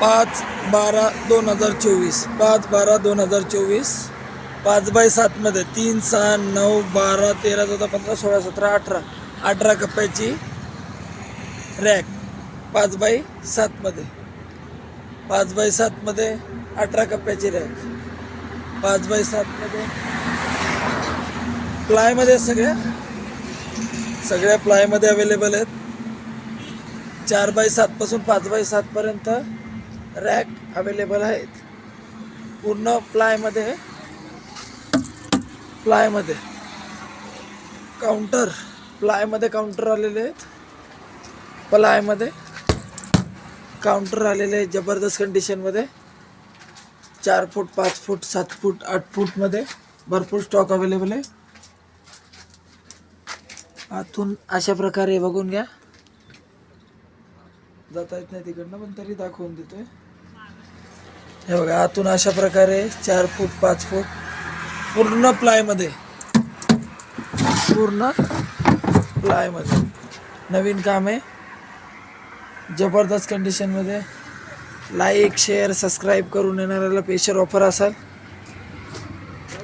पाच बारा दोन हजार चोवीस. पाच बारा दोन हजार चोवीस. पाच बाय सातमध्ये तीन सहा नऊ बारा तेरा चौदा पंधरा सोळा सतरा अठरा. अठरा कप्प्याची रॅक पाच बाय सातमध्ये. पाच बाय सातमध्ये अठरा कप्प्याची रॅक. पाच बाय सातमध्ये प्लायमध्ये सगळ्या? सगळ्या प्लायमध्ये अवेलेबल आहेत. चार बाय सातपासून पाच बाय सातपर्यंत रॅक अवेलेबल आहेत. पूर्ण प्लायमध्ये प्लायमध्ये काउंटर प्लायमध्ये काउंटर आलेले आहेत. प्लायमध्ये काउंटर आलेले आहेत जबरदस्त कंडिशनमध्ये चार फूट पाच फूट सात फूट आठ फूटमध्ये भरपूर स्टॉक अवेलेबल आहे. आतून अशा प्रकारे बघून घ्या. जाता येत नाही तिकडनं पण तरी दाखवून देतोय. हे बघा आतून अशा प्रकारे चार फूट पाच फूट पूर्ण प्लायमध्ये. पूर्ण प्लायमध्ये. नवीन काम आहे. जबरदस्त कंडिशनमध्ये लाईक शेअर सबस्क्राईब करून येणाऱ्याला पेशर ऑफर असाल.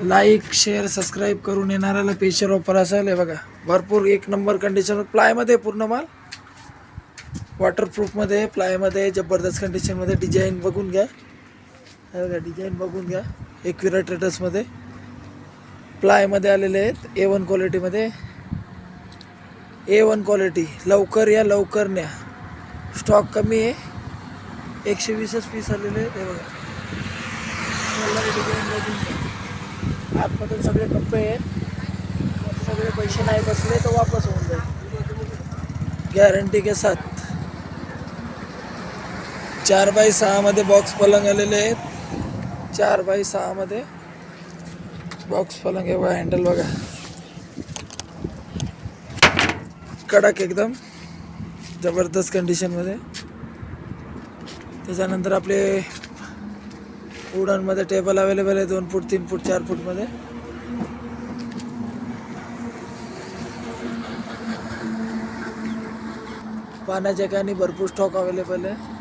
लाईक शेअर सबस्क्राईब करून येणाऱ्याला पेशर ऑफर असेल. हे बघा भरपूर एक नंबर कंडिशन प्लायमध्ये पूर्ण माल. वॉटरप्रूफमध्ये प्लायमध्ये जबरदस्त कंडिशनमध्ये डिझाईन बघून घ्या. हे बघा डिझाईन बघून घ्या. एकविरा ट्रेडर्समध्ये प्लायमध्ये आलेले आहेत ए वन क्वालिटीमध्ये ए वन क्वालिटी लवकर या लवकर न्या. स्टॉक कमी आहे. एकशे वीसच पीस आलेले आहेत हे बघा. डिझाईन बघून घ्या. आतमधून सगळे कप्पे आहेत. सगळे पैसे नाही बसले तर वापस होऊन जाईल. गॅरंटी के साथ. चार बाय सहामध्ये बॉक्स पलंग आलेले आहेत. चार बाय सहामध्ये बॉक्स पलंग आहे बघा हँडल बघा. कडक एकदम जबरदस्त कंडिशनमध्ये त्याच्यानंतर आपले उडनमध्ये टेबल अवेलेबल आहे दोन फूट तीन फूट चार फूटमध्ये. पाण्याच्या कानी भरपूर स्टॉक अवेलेबल आहे.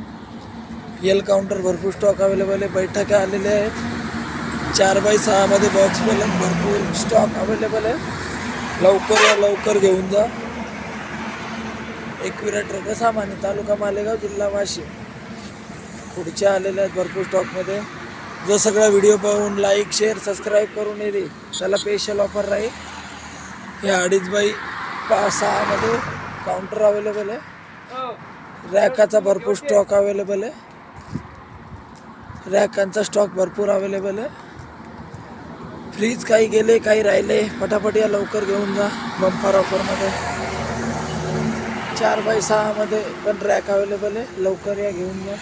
यल काउंटर भरपूर स्टॉक अवेलेबल आहे. बैठका आलेल्या आहेत. चार बाय सहामध्ये बॉक्स पलंग भरपूर स्टॉक अवेलेबल आहे. लवकर या लवकर घेऊन जा. एकविरा ट्रक सामान्य तालुका मालेगाव जिल्हा वाशिम पुढच्या आलेल्या आहेत भरपूर स्टॉकमध्ये जो सगळा व्हिडिओ पाहून लाईक शेअर सबस्क्राईब करून येईल त्याला स्पेशल ऑफर राहील. हे अडीच बाई पाच सहामध्ये काउंटर अवेलेबल आहे. रॅकाचा भरपूर स्टॉक अवेलेबल आहे. रॅकांचा स्टॉक भरपूर अवेलेबल आहे. फ्रीज काही गेले काही राहिले. फटाफट या लवकर घेऊन जा बंपर ऑफरमध्ये चार बाय सहामध्ये पण रॅक अवेलेबल आहे. लवकर या घेऊन जा.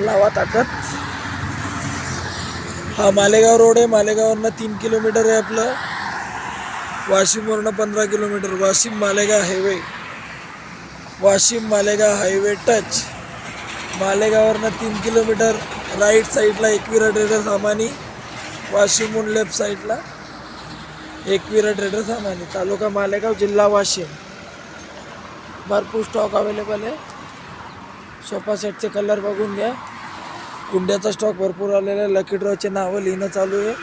लावा ताकद. हा मालेगाव रोड आहे. मालेगाववरनं तीन किलोमीटर आहे आपलं. वाशिमवरनं पंधरा kilometre. Washim Malegaon highway. Washim Malegaon highway touch. मालेगाववरनं तीन किलोमीटर राईट साईडला एकविरा ट्रेडर सामानी वाशिमहून लेफ्ट साईडला एकविरा ट्रेडर सामानी तालुका मालेगाव जिल्हा वाशिम. भरपूर स्टॉक अवेलेबल आहे. सोफा सेटचे कलर बघून घ्या. कुंड्याचा स्टॉक भरपूर आलेला आहे. लकी ड्रॉचे नावं लिहिणं चालू आहे.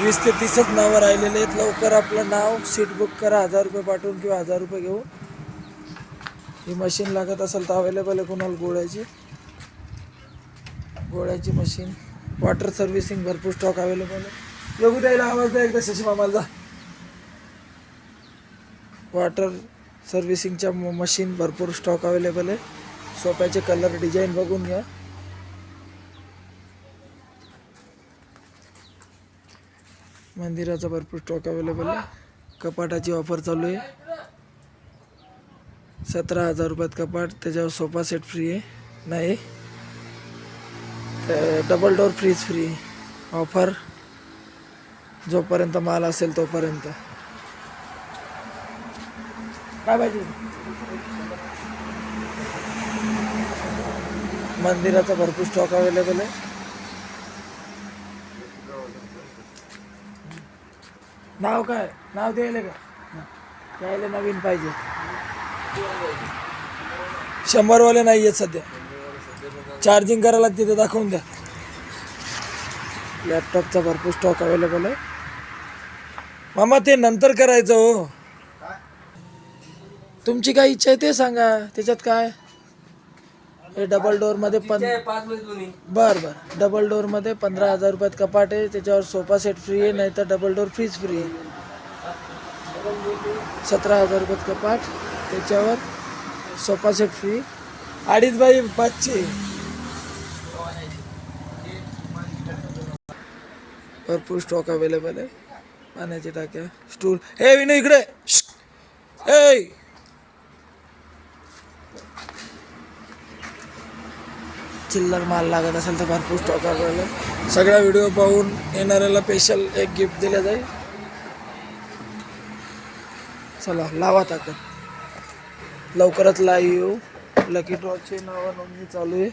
वीस ते तीसच नावं राहिलेले आहेत. लवकर आपलं नाव सीट बुक करा. हजार रुपये पाठवून किंवा हजार रुपये घेऊन. ही मशीन लागत असेल तर अवेलेबल आहे कोणाला गोळ्याची. गोळ्याची मशीन. वॉटर सर्व्हिसिंग भरपूर स्टॉक अवेलेबल आहे. बघू द्यायला आवाज द्या एकदा शशी मामाला. जा वॉटर सर्व्हिसिंगच्या मशीन भरपूर स्टॉक अवेलेबल आहे. सोप्याचे कलर डिझाईन बघून घ्या. मंदिराचा भरपूर स्टॉक अवेलेबल आहे. कपाटाची ऑफर चालू आहे. सतरा हजार रुपयात कपाट त्याच्यावर सोफा सेट फ्री आहे. नाही. Double door fridge free offer जोपर्यंत माल असेल तोपर्यंत. काय पाहिजे? मंदिराचा भरपूर स्टॉक अवेलेबल आहे. नाव काय? नाव द्यायला का? द्यायला नवीन पाहिजे. शंभरवाले नाही आहेत सध्या. चार्जिंग करायला लागते ते दाखवून द्या. लॅपटॉपचा भरपूर स्टॉक अवेलेबल आहे. मामा ते नंतर करायचं हो. तुमची काय इच्छा आहे ते सांगा. त्याच्यात काय? हे डबल डोअरमध्ये पण बर बर. डबल डोअरमध्ये पंधरा हजार रुपयात कपाट आहे. त्याच्यावर सोफा सेट फ्री आहे नाही तर डबल डोअर फ्रीज फ्री आहे. सतरा हजार रुपयात कपाट. त्याच्यावर सोफा सेट फ्री अडीच बाई पाचशे. भरपूर स्टॉक अवेलेबल आहे. पाण्याच्या टाक्या. स्टूल हे विनू इकडे. ए चिल्लर माल लागत असेल तर भरपूर स्टॉक अवेलेबल सगळा व्हिडिओ पाहून येणाऱ्याला स्पेशल एक गिफ्ट दिलं जाईल. चला लावा ताकद. लवकरच लाईव्ह लकी ड्रॉचे नावं नोंदणी चालू आहे.